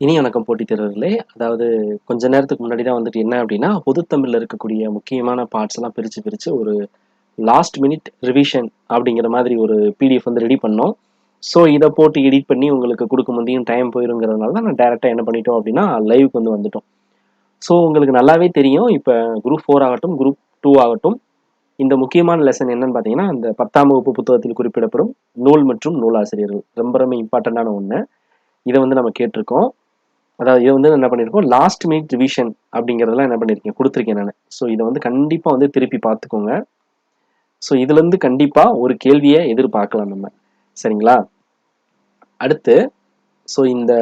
இனி வணக்கம் போட்டித் தேர்வர்களே. அதாவது கொஞ்ச நேரத்துக்கு முன்னாடி தான் வந்துட்டு என்ன அப்படின்னா பொதுத்தமிழில் இருக்கக்கூடிய முக்கியமான பார்ட்ஸ் எல்லாம் பிரித்து பிரித்து ஒரு லாஸ்ட் மினிட் ரிவிஷன் அப்படிங்கிற மாதிரி ஒரு பிடிஎஃப் வந்து ரெடி பண்ணோம். ஸோ இதை போட்டு எடிட் பண்ணி உங்களுக்கு கொடுக்க முடியும் டைம் போயிருங்கிறதுனால தான் நான் டேரெக்டாக என்ன பண்ணிட்டோம் அப்படின்னா லைவுக்கு வந்து வந்துட்டோம். ஸோ உங்களுக்கு நல்லாவே தெரியும். இப்போ குரூப் ஃபோர் ஆகட்டும் குரூப் டூ ஆகட்டும் இந்த முக்கியமான லெசன் என்னன்னு பார்த்தீங்கன்னா இந்த பத்தாம் வகுப்பு புத்தகத்தில் குறிப்பிடப்படும் நூல் மற்றும் நூலாசிரியர்கள். ரொம்ப ரொம்ப இம்பார்ட்டண்ட்டான ஒன்று இதை வந்து நம்ம கேட்டிருக்கோம். அதாவது இதை வந்து என்ன பண்ணியிருக்கோம் லாஸ்ட் மினிட் ரிவிஷன் அப்படிங்கிறதெல்லாம் என்ன பண்ணியிருக்கேன் கொடுத்துருக்கேன் நான். ஸோ இதை வந்து கண்டிப்பாக வந்து திருப்பி பார்த்துக்கோங்க. ஸோ இதுலேருந்து கண்டிப்பாக ஒரு கேள்வியை எதிர்பார்க்கலாம் நம்ம. சரிங்களா? அடுத்து ஸோ இந்த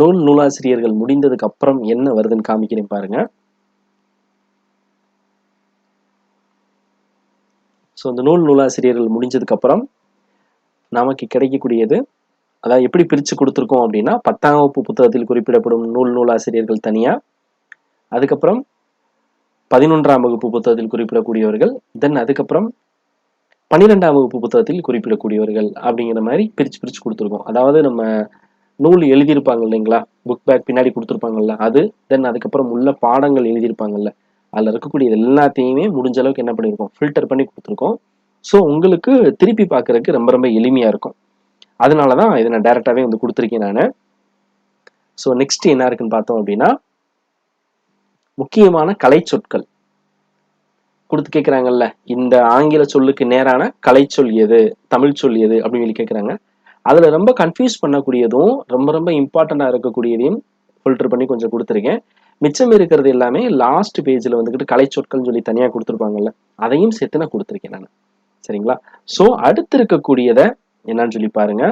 நூல் நூலாசிரியர்கள் முடிந்ததுக்கு அப்புறம் என்ன வருதுன்னு காமிக்கிறேன் பாருங்க. ஸோ இந்த நூல் நூலாசிரியர்கள் முடிஞ்சதுக்கு அப்புறம் நமக்கு கிடைக்கக்கூடியது அதாவது எப்படி பிரித்து கொடுத்துருக்கோம் அப்படின்னா பத்தாம் வகுப்பு புத்தகத்தில் குறிப்பிடப்படும் நூல் நூலாசிரியர்கள் தனியாக அதுக்கப்புறம் பதினொன்றாம் வகுப்பு புத்தகத்தில் குறிப்பிடக்கூடியவர்கள் தென் அதுக்கப்புறம் பன்னிரெண்டாம் வகுப்பு புத்தகத்தில் குறிப்பிடக்கூடியவர்கள் அப்படிங்கிற மாதிரி பிரித்து பிரித்து கொடுத்துருக்கோம். அதாவது நம்ம நூல் எழுதியிருப்பாங்க இல்லைங்களா? புக் பேக் பின்னாடி கொடுத்துருப்பாங்கல்ல அது தென் அதுக்கப்புறம் உள்ள பாடங்கள் எழுதியிருப்பாங்கல்ல அதில் இருக்கக்கூடிய எல்லாத்தையுமே முடிஞ்ச அளவுக்கு என்ன பண்ணியிருக்கோம்? ஃபில்டர் பண்ணி கொடுத்துருக்கோம். ஸோ உங்களுக்கு திருப்பி பார்க்குறதுக்கு ரொம்ப ரொம்ப எளிமையாக இருக்கும். அதனால தான் இதை நான் டேரெக்டாகவே வந்து கொடுத்துருக்கேன் நான். ஸோ நெக்ஸ்ட் என்ன இருக்குன்னு பார்த்தோம் அப்படின்னா முக்கியமான கலை சொற்கள். கொடுத்து கேட்குறாங்கல்ல இந்த ஆங்கில சொல்லுக்கு நேரான கலை சொல் எது தமிழ் சொல் எது அப்படின்னு சொல்லி கேட்குறாங்க அதில் ரொம்ப கன்ஃபியூஸ் பண்ணக்கூடியதும் ரொம்ப ரொம்ப இம்பார்ட்டண்ட்டாக இருக்கக்கூடியதையும் ஃபில்டர் பண்ணி கொஞ்சம் கொடுத்துருக்கேன். மிச்சம் இருக்கிறது எல்லாமே லாஸ்ட் பேஜில் வந்துக்கிட்டு கலை சொற்கள்னு சொல்லி தனியாக கொடுத்துருப்பாங்கல்ல அதையும் சேர்த்து நான் கொடுத்துருக்கேன் நான். சரிங்களா? ஸோ அடுத்து இருக்கக்கூடியதை என்னன்னு சொல்லி பாருங்க.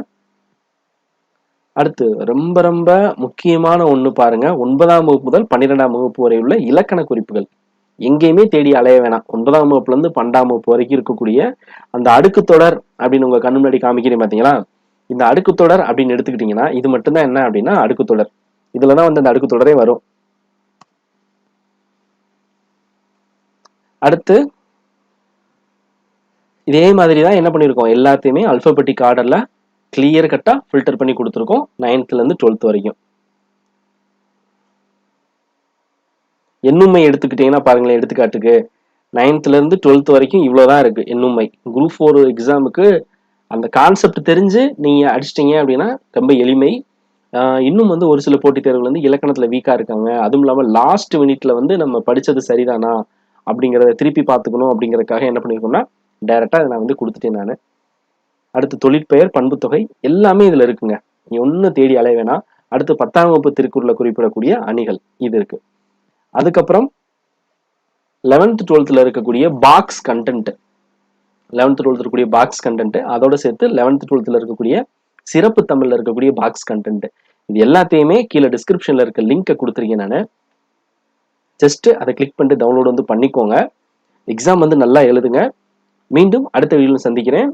அடுத்து ரொம்ப ரொம்ப முக்கியமான ஒன்று பாருங்க. ஒன்பதாம் வகுப்பு முதல் பன்னிரெண்டாம் வகுப்பு வரை உள்ள இலக்கண குறிப்புகள். எங்கேயுமே தேடி அலைய வேணாம். ஒன்பதாம் வகுப்புல இருந்து பன்னெண்டாம் வகுப்பு வரைக்கும் இருக்கக்கூடிய அந்த அடுக்கு தொடர் அப்படின்னு உங்க கண்ணு முன்னாடி காமிக்கிறேன் பாத்தீங்களா? இந்த அடுக்கு தொடர் அப்படின்னு எடுத்துக்கிட்டீங்கன்னா இது மட்டும்தான் என்ன அப்படின்னா அடுக்கு தொடர். இதுலதான் வந்து அந்த அடுக்கு தொடரே வரும். அடுத்து இதே மாதிரி தான் என்ன பண்ணியிருக்கோம் எல்லாத்தையுமே அல்ஃபபெட்டிக் ஆர்டரில் கிளியர் கட்டாக ஃபில்டர் பண்ணி கொடுத்துருக்கோம். நைன்த்துலேருந்து டுவெல்த் வரைக்கும். எண்ணுமை எடுத்துக்கிட்டிங்கன்னா பாருங்களேன் எடுத்துக்காட்டுக்கு. நைன்த்துலேருந்து டுவெல்த் வரைக்கும் இவ்வளோ தான் இருக்குது எண்ணுமை குரூப் ஃபோர் எக்ஸாமுக்கு அந்த கான்செப்ட் தெரிஞ்சு நீங்கள் அடிச்சிட்டிங்க அப்படின்னா ரொம்ப எளிமை. இன்னும் வந்து ஒரு சில போட்டித் தேர்வுகள் வந்து இலக்கணத்தில் வீக்காக இருக்காங்க. அதுவும் இல்லாமல் லாஸ்ட் மினிட்ல வந்து நம்ம படித்தது சரிதானா அப்படிங்கிறத திருப்பி பார்த்துக்கணும் அப்படிங்கிறதுக்காக என்ன பண்ணியிருக்கோம்னா டைரெக்டாக நான் வந்து கொடுத்துட்டேன் நான். அடுத்து தொழிற்பெயர் பண்புத்தொகை எல்லாமே இதில் இருக்குங்க. நீ ஒன்றும் தேடி அலைய வேணாம் அடுத்து பத்தாம் வகுப்பு திருக்குறளில் குறிப்பிடக்கூடிய அணிகள் இது இருக்கு. அதுக்கப்புறம் லெவன்த் டுவெல்த்தில் இருக்கக்கூடிய பாக்ஸ் கண்டென்ட் லெவன்த் டுவெல்த் இருக்கக்கூடிய பாக்ஸ் கண்டென்ட் அதோட சேர்த்து லெவன்த் டுவெல்த்தில் இருக்கக்கூடிய சிறப்பு தமிழில் இருக்கக்கூடிய பாக்ஸ் கண்டென்ட் இது எல்லாத்தையுமே கீழே டிஸ்கிரிப்ஷனில் இருக்க லிங்கை கொடுத்துருக்கேன் நான். ஜஸ்ட் அதை கிளிக் பண்ணிட்டு டவுன்லோட் வந்து பண்ணிக்கோங்க. எக்ஸாம் வந்து நல்லா எழுதுங்க. மீண்டும் அடுத்த வீடியோவில் சந்திக்கிறேன்.